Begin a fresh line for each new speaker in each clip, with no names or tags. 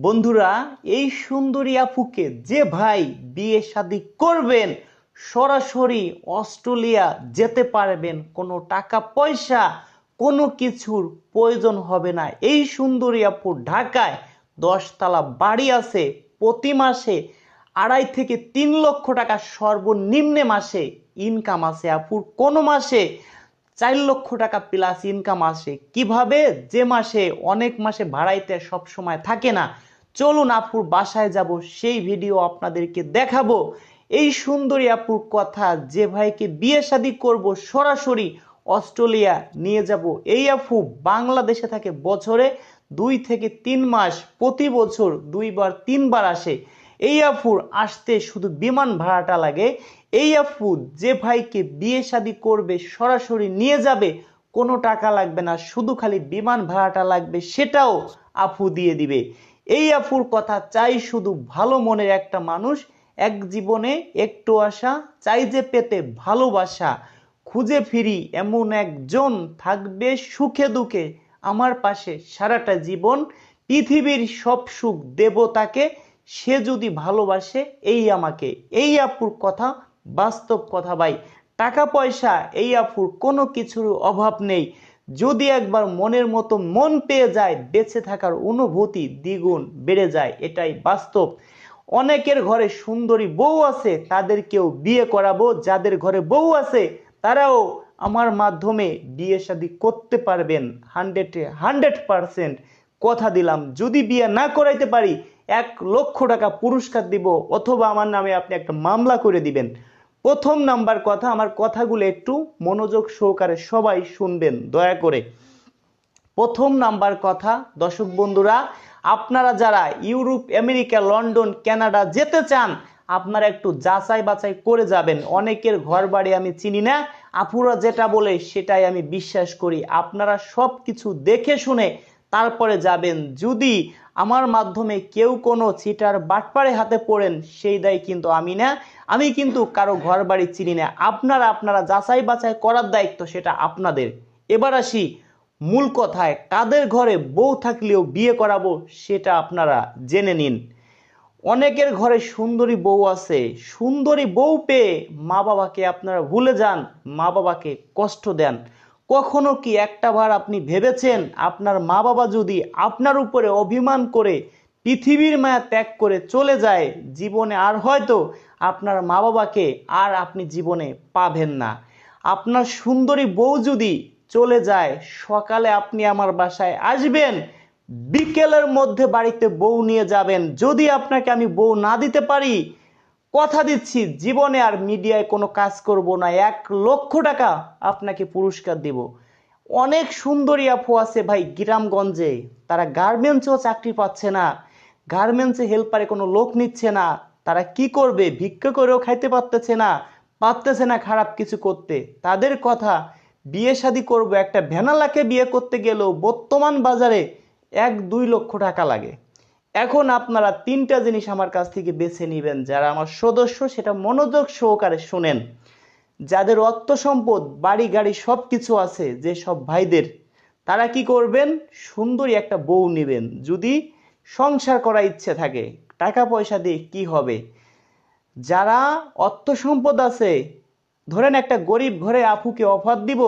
বন্ধুরা, এই সুন্দরী আপুকে যে ভাই বিয়ে শাদি করবেন, সরাসরি অস্ট্রেলিয়া যেতে পারবেন, কোনো টাকা পয়সা, কোনো কিছুর প্রয়োজন হবে না। এই সুন্দরী আপু ঢাকায় দশতলা বাড়ি আছে, প্রতি মাসে আড়াই থেকে তিন লক্ষ টাকা সর্বনিম্নে মাসে ইনকাম আছে আপুর। কোনো মাসে চার লক্ষ টাকা প্লাস ইনকাম আসে। কীভাবে? যে মাসে, অনেক মাসে ভাড়াইতে সব সময় থাকে না। চলুন আপুর বাসায় যাব, সেই ভিডিও আপনাদেরকে দেখাবো। এই সুন্দরী আপুর কথা, যে ভাইকে বিয়ে শাদী করব সরাসরি অস্ট্রেলিয়া নিয়ে যাব। এই আপু বাংলাদেশে থাকে বছরে দুই থেকে তিন মাস, প্রতি বছর দুইবার, তিনবার আসে। এই আফুর আসতে শুধু বিমান ভাড়াটা লাগে। এই আফু যে ভাইকে বিয়ে শাদী করবে সরাসরি নিয়ে যাবে, কোনো টাকা লাগবে না, শুধু খালি বিমান ভাড়াটা লাগবে, সেটাও আফু দিয়ে দিবে। এই আফুর কথা চাই শুধু ভালো মনের একটা মানুষ, এক জীবনে একটু আশা, চাই যে পেতে ভালোবাসা। খুঁজে ফিরি এমন একজন থাকবে সুখে দুঃখে। আমার পাশে সারাটা জীবন, পৃথিবীর সব সুখ দেব তাকে সে যদি ভালোবাসে, এই আমাকে। এই আপুর কথা বাস্তব কথা ভাই। টাকা পয়সা, এই আপুর কোনো কিছুর অভাব নেই। যদি একবার মনের মতো মন পেয়ে যায়, বেঁচে থাকার অনুভূতি দ্বিগুণ বেড়ে যায়, এটাই বাস্তব। অনেকের ঘরে সুন্দরী বউ আছে, তাদেরকেও বিয়ে করাবো। যাদের ঘরে বউ আছে, তারাও আমার মাধ্যমে বিয়ে শাদী করতে পারবেন। হান্ড্রেডে, হান্ড্রেড পারসেন্ট কথা দিলাম। যদি বিয়ে না করাইতে পারি, এক লক্ষ টাকা পুরস্কার দিব, অথবা আমার নামে আপনি একটা মামলা করে দিবেন। প্রথম নাম্বার কথা, আমার কথাগুলো একটু মনোযোগ সহকারে সবাই শুনবেন, দয়া করে। প্রথম নাম্বার কথা, দর্শক বন্ধুরা, আপনারা যারা ইউরোপ, আমেরিকা, লন্ডন, কানাডা যেতে চান, আপনারা একটু যাচাই বাছাই করে যাবেন। অনেকের ঘর বাড়ি আমি চিনি না, আপুরা যেটা বলে সেটাই আমি বিশ্বাস করি। আপনারা সব কিছু দেখে শুনে তারপরে যাবেন। যদি আমার মাধ্যমে কেউ কোনো চিটার বাটপাড়ে হাতে পড়েন, সেই দায় কিন্তু আমি না। আমি কিন্তু কারও ঘর বাড়ি চিনি না। আপনারা আপনারা যাচাই বাছাই করার দায়িত্ব সেটা আপনাদের। এবার আসি মূল কথায়, কাদের ঘরে বউ থাকলেও বিয়ে করাবো সেটা আপনারা জেনে নিন। অনেকের ঘরে সুন্দরী বউ আছে। সুন্দরী বউ পেয়ে মা বাবাকে আপনারা ভুলে যান মা বাবাকে কষ্ট দেন। কখনো কি একটা বার আপনি ভেবেছেন আপনার মা বাবা যদি আপনার উপরে অভিমান করে পৃথিবীর মায়া ত্যাগ করে চলে যায়, জীবনে আর হয়তো আপনার মা বাবাকে আর আপনি জীবনে পাবেন না। আপনার সুন্দরী বউ যদি চলে যায়, সকালে আপনি আমার বাসায় আসবেন, বিকেলের মধ্যে বাড়িতে বউ নিয়ে যাবেন। যদি আপনাকে আমি বউ না দিতে পারি কথা দিচ্ছি, জীবনে আর মিডিয়ায় কোনো কাজ করব না। এক লক্ষ টাকা আপনাকে পুরস্কার দেব। অনেক সুন্দরী আপু আছে ভাই গ্রামগঞ্জে। তারা গার্মেন্টসেও চাকরি পাচ্ছে না। গার্মেন্টসে হেল্পারে কোনো লোক নিচ্ছে না। তারা কি করবে? ভিক্ষা করেও খাইতে পারতেছে না। পারতেছে না খারাপ কিছু করতে। তাদের কথা, বিয়ে শাদি করব, একটা ভ্যানালাকে বিয়ে করতে গেলেও বর্তমান বাজারে এক দুই লক্ষ টাকা লাগে। এখন আপনারা তিনটা জিনিস আমার কাছ থেকে বেছে নেবেন, যারা আমার সদস্য, সেটা মনোযোগ সহকারে শুনেন। যাদের অর্থ সম্পদ, বাড়ি, গাড়ি সব কিছু আছে, যে সব ভাইদের, তারা কি করবেন? সুন্দরী একটা বউ নেবেন। যদি সংসার করার ইচ্ছে থাকে, টাকা পয়সা দিয়ে কি হবে? যারা অর্থ সম্পদ আছে, ধরেন একটা গরিব ঘরে আপুকে অফার দিব,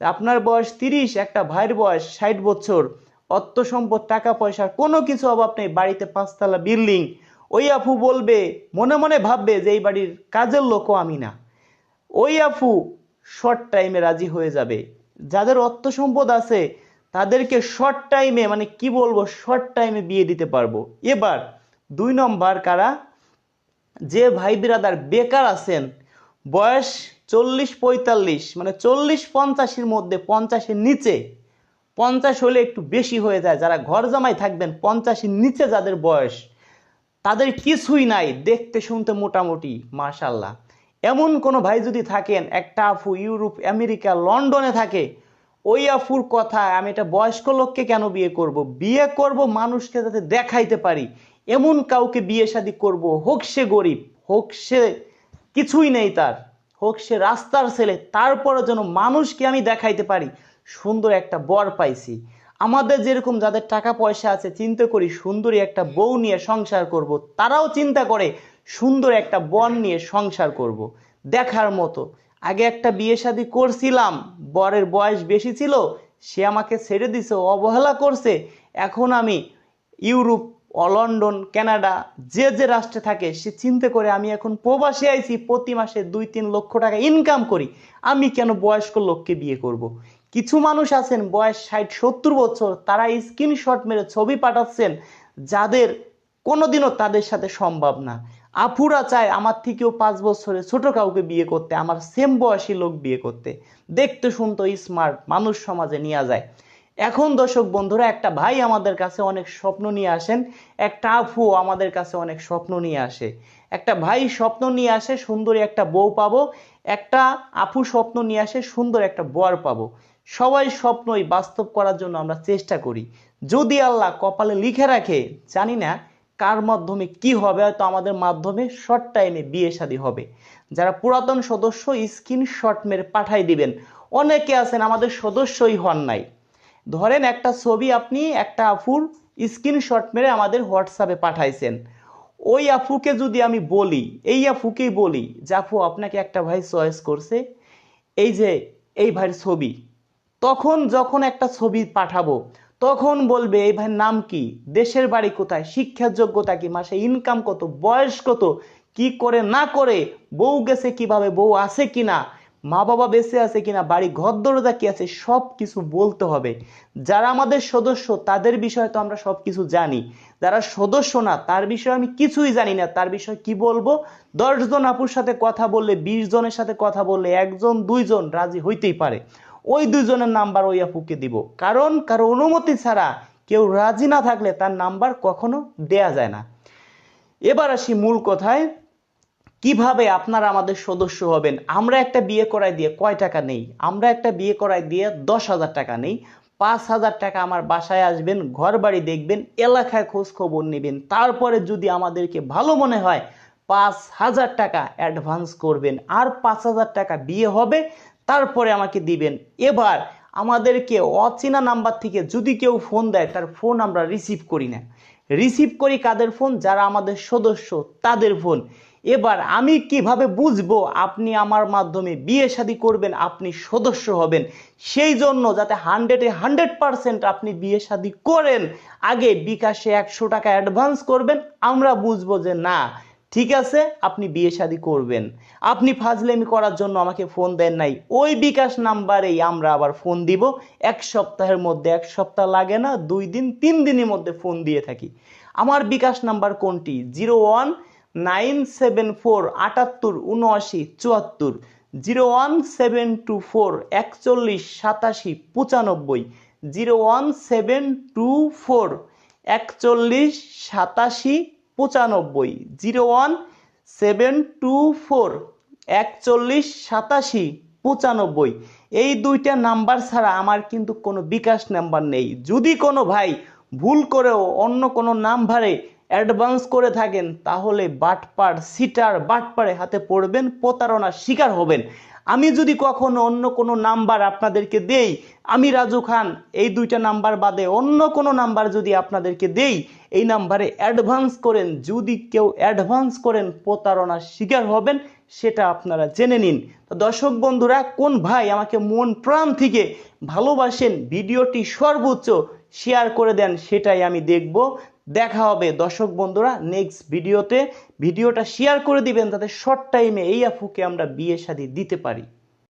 আপনার বয়স তিরিশ, একটা ভাইয়ের বয়স ষাট বছর অর্থ সম্পদ, টাকা পয়সার কোনো কিছু অভাব নেই। বাড়িতে পাঁচতলা বিল্ডিং। ওই আফু বলবে, মনে মনে ভাববে যে এই বাড়ির কাজের লোকও আমি না। ওই আফু শর্ট টাইমে রাজি হয়ে যাবে। যাদের অর্থ সম্পদ আছে, তাদেরকে শর্ট টাইমে মানে কি বলব শর্ট টাইমে বিয়ে দিতে পারব। এবার দুই নম্বর কারা? যে ভাই বিরাদার বেকার আছেন, বয়স চল্লিশ পঁয়তাল্লিশ মানে চল্লিশ পঞ্চাশের মধ্যে, পঞ্চাশের নিচে পঞ্চাশ হলে একটু বেশি হয়ে যায়। যারা ঘর জামাই থাকবেন, পঞ্চাশের নিচে যাদের বয়স, তাদের কিছুই নাই। দেখতে শুনতে মোটামুটি, মাশাল্লাহ। এমন কোনো ভাই যদি থাকেন, একটা আফু ইউরোপ, আমেরিকা, লন্ডনে থাকে, ওই আফুর কথা, আমি এটা বয়স্ক লোককে কেন বিয়ে করব? বিয়ে করব মানুষকে যাতে দেখাইতে পারি। এমন কাউকে বিয়ে শাদি করব, হোক সে গরিব, হোক সে কিছুই নেই তার, হোক সে রাস্তার ছেলে তারপরে যেন মানুষকে আমি দেখাইতে পারি। সুন্দর একটা বর পাইছি আমাদের যেরকম যাদের টাকা পয়সা আছে, চিন্তা করি সুন্দরী একটা বউ নিয়ে সংসার করব। তারাও চিন্তা করে সুন্দর একটা বর নিয়ে সংসার করব। দেখার মতো আগে একটা বিয়ে শাদী করছিলাম, বরের বয়স বেশি ছিল, সে আমাকে ছেড়ে দিছে, অবহেলা করছে এখন আমি ইউরোপ, লন্ডন, কানাডা, যে যে রাষ্ট্রে থাকে, সে চিন্তা করে আমি এখন প্রবাসে আইছি, প্রতি মাসে দুই তিন লক্ষ টাকা ইনকাম করি আমি কেন বয়স্ক লোককে বিয়ে করব। কিছু মানুষ আছেন, বয়স ষাট, সত্তর বছর, তারা স্ক্রিনশট মেরে ছবি পাঠাচ্ছেন যাদের কোনোদিনও তাদের সাথে সম্ভব না। আফুরা চায় আমার থেকেও পাঁচ বছরে ছোট কাউকে বিয়ে করতে, আমার সেম বয়সী লোক বিয়ে করতে। দেখতে শুনতো স্মার্ট মানুষ সমাজে নিয়ে যায়। এখন দর্শক বন্ধুরা, একটা ভাই আমাদের কাছে অনেক স্বপ্ন নিয়ে আসেন, একটা আফু আমাদের কাছে অনেক স্বপ্ন নিয়ে আসে। একটা ভাই স্বপ্ন নিয়ে আসে, সুন্দরী একটা বউ পাবো, একটা আফু স্বপ্ন নিয়ে আসে, সুন্দর একটা বর পাবো। সবাই স্বপ্নই বাস্তব করার জন্য আমরা চেষ্টা করি। যদি আল্লাহ কপালে লিখে রাখে, জানি না কার মাধ্যমে কি হবে, হয়তো আমাদের মাধ্যমে শর্ট টাইমে বিয়ে শাদী হবে। যারা পুরাতন সদস্য স্ক্রিনশট মেরে পাঠাই দিবেন। অনেকে আছেন, আমাদের সদস্যই হন নাই। ধরেন একটা ছবি আপনি, একটা আফুর স্ক্রিনশট মেরে আমাদের হোয়াটসঅ্যাপে পাঠাইছেন। ওই আফুকে যদি আমি বলি, এই আফুকেই বলি যে, আফু, আপনাকে একটা ভাই চয়েস করছে। এই যে, এই ভাইয়ের ছবি তখন যখন একটা ছবি পাঠাবো, তখন বলবে, এই ভাইয়ের নাম কি? দেশের বাড়ি কোথায়? শিক্ষার যোগ্যতা কি? মাসে ইনকাম কত? বয়স কত? কি করে না করে? বউ গেছে কীভাবে? বউ আছে কিনা? মা বাবা বেঁচে আছে কিনা? বাড়ি ঘর দরজা কি আছে? সব কিছু বলতে হবে। যারা আমাদের সদস্য, তাদের বিষয়ে তো আমরা সব কিছু জানি। যারা সদস্য না, তার বিষয়ে আমি কিছুই জানি না। তার বিষয়ে কি বলব? দশজন আপুর সাথে কথা বললে, বিশ জনের সাথে কথা বললে, একজন, দুইজন রাজি হইতেই পারে। ওই দুজনের নাম্বার ওই আপুকে দিব। কারণ কারও অনুমতি ছাড়া কেউ রাজি না থাকলে তার নাম্বার কখনো দেয়া যায় না। এবার আসি মূল কথায়, কীভাবে আপনারা আমাদের সদস্য হবেন? আমরা একটা বিয়ে করাই দিয়ে কয় টাকা নেই? আমরা একটা বিয়ে করাই দিয়ে দশ হাজার টাকা নেই। পাঁচ হাজার টাকা আমার বাসায় আসবেন ঘর বাড়ি দেখবেন, এলাকায় খোঁজ খবর নেবেন। তারপরে যদি আমাদেরকে ভালো মনে হয়, পাঁচ হাজার টাকা অ্যাডভান্স করবেন। আর পাঁচ হাজার টাকা বিয়ে হবে তারপরে আমাকে দিবেন। এবার আমাদেরকে অচেনা নাম্বার থেকে যদি কেউ ফোন দেয়, তার ফোন আমরা রিসিভ করি না। রিসিভ করি কাদের ফোন যারা আমাদের সদস্য, তাদের ফোন এবার আমি কীভাবে বুঝব আপনি আমার মাধ্যমে বিয়ে শাদী করবেন, আপনি সদস্য হবেন? সেই জন্য যাতে হান্ড্রেডে হান্ড্রেড পারসেন্ট আপনি বিয়ে শাদী করেন, আগে বিকাশে একশো টাকা অ্যাডভান্স করবেন, আমরা বুঝব যে না ঠিক আছে, আপনি বিয়ে শাদী করবেন। আপনি ফাজলেমি করার জন্য আমাকে ফোন দেন নাই। ওই বিকাশ নাম্বারেই আমরা আবার ফোন দিব। এক সপ্তাহের মধ্যে, এক সপ্তাহ লাগে না, দুই দিন, তিন দিনের মধ্যে ফোন দিয়ে থাকি। আমার বিকাশ নাম্বার কোনটি? Zero one nine seven four আটাত্তর উনআশি চুয়াত্তর। Zero one seven two four একচল্লিশ সাতাশি পঁচানব্বই। Zero one seven two four একচল্লিশ সাতাশি পঁচানব্বই, zero one, seven two four, একচল্লিশ, সাতাশি, পঁচানব্বই। এই দুইটা নাম্বার ছাড়া আমার কিন্তু কোনো বিকাশ নাম্বার নেই। যদি কোনো ভাই ভুল করেও অন্য কোনো নাম্বারে অ্যাডভান্স করে থাকেন, তাহলে বাটপার, সিটার বাটপারে হাতে পড়বেন, প্রতারণার শিকার হবেন। আমি যদি কখনো অন্য কোনো নাম্বার আপনাদেরকে দেই, আমি রাজু খান, এই দুইটা নাম্বার বাদে অন্য কোনো নাম্বার যদি আপনাদেরকে দেই, এই নাম্বারে অ্যাডভান্স করেন, যদি কেউ অ্যাডভান্স করেন, প্রতারণার শিকার হবেন, সেটা আপনারা জেনে নিন। তো দর্শক বন্ধুরা, কোন ভাই আমাকে মন প্রাণ থেকে ভালোবাসেন, ভিডিওটি সর্বোচ্চ শেয়ার করে দেন, সেটাই আমি দেখব। দেখা হবে। দর্শক বন্ধুরা নেক্সট ভিডিওতে ভিডিওটা শেয়ার করে দিবেন, তাতে শর্ট টাইমে এই আফুকে আমরা বিয়ে শাদি দিতে পারি।